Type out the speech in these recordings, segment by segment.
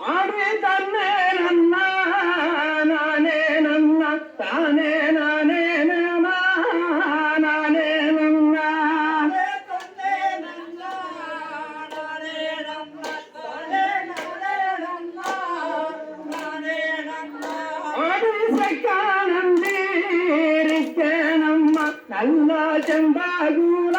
ಮಾಡಿ ತನ್ನೇ ನನ್ನ ನಾನೇ ನನ್ನ ತಾನೇ ನಾನೇ ನಮ ನಾನೇ ನನ್ನ ಮಾಡಿ ಸಕ್ಕಾನಂದಿ ನಮ್ಮ ನನ್ನ ಚಂದಾಗೂಲ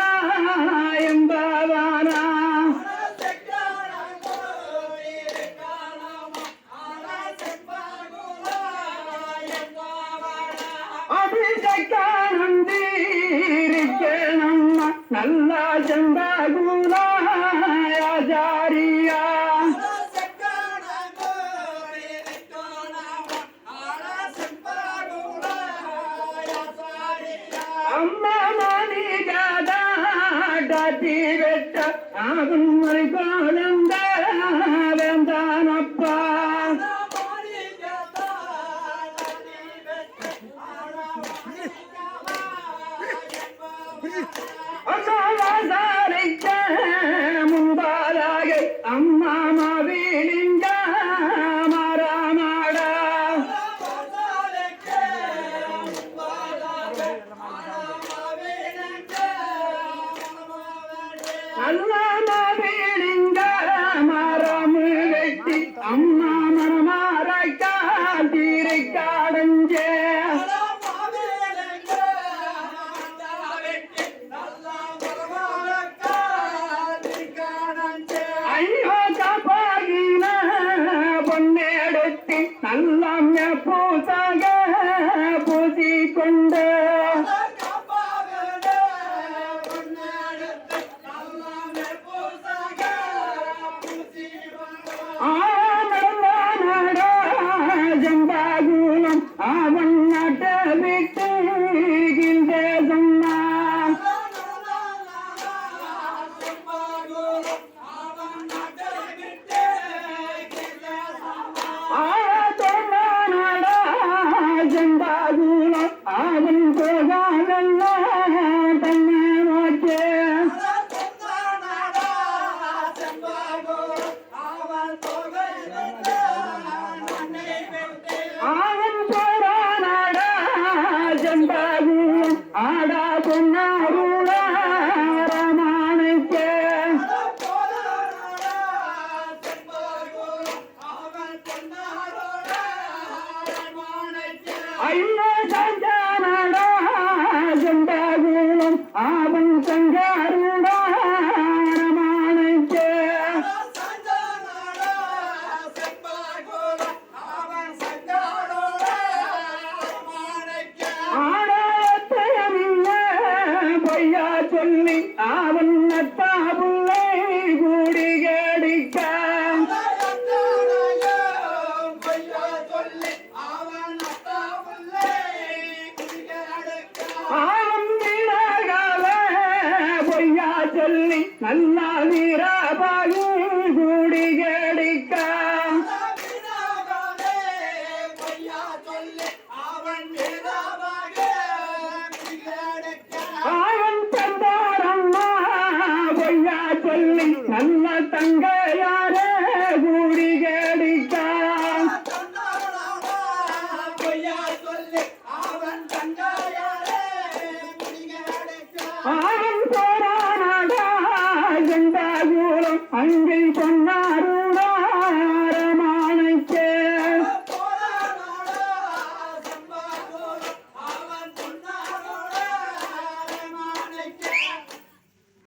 நல்ல செம்பாகுலா ஆச்சாரியா அம்மா காட்டி வெட்ட ஆகும் மறை காலந்த வேந்தானப்பா அம்மாவாசாரிக்க அம்மா மாவீலிங்க மரம் வெட்டி ஐயோ காப்பாகின பொன்னெடுத்து நல்ல பூசாக பூசி கொண்டு ஜம்பாகுலம் அவன் போகாதல்ல தன்னை நோக்கே. அவன் போறானடா ஜம்பாகுலம் ஆடா. நல்லா வீரபாகு கூடி அன்பில் சொன்னாரோ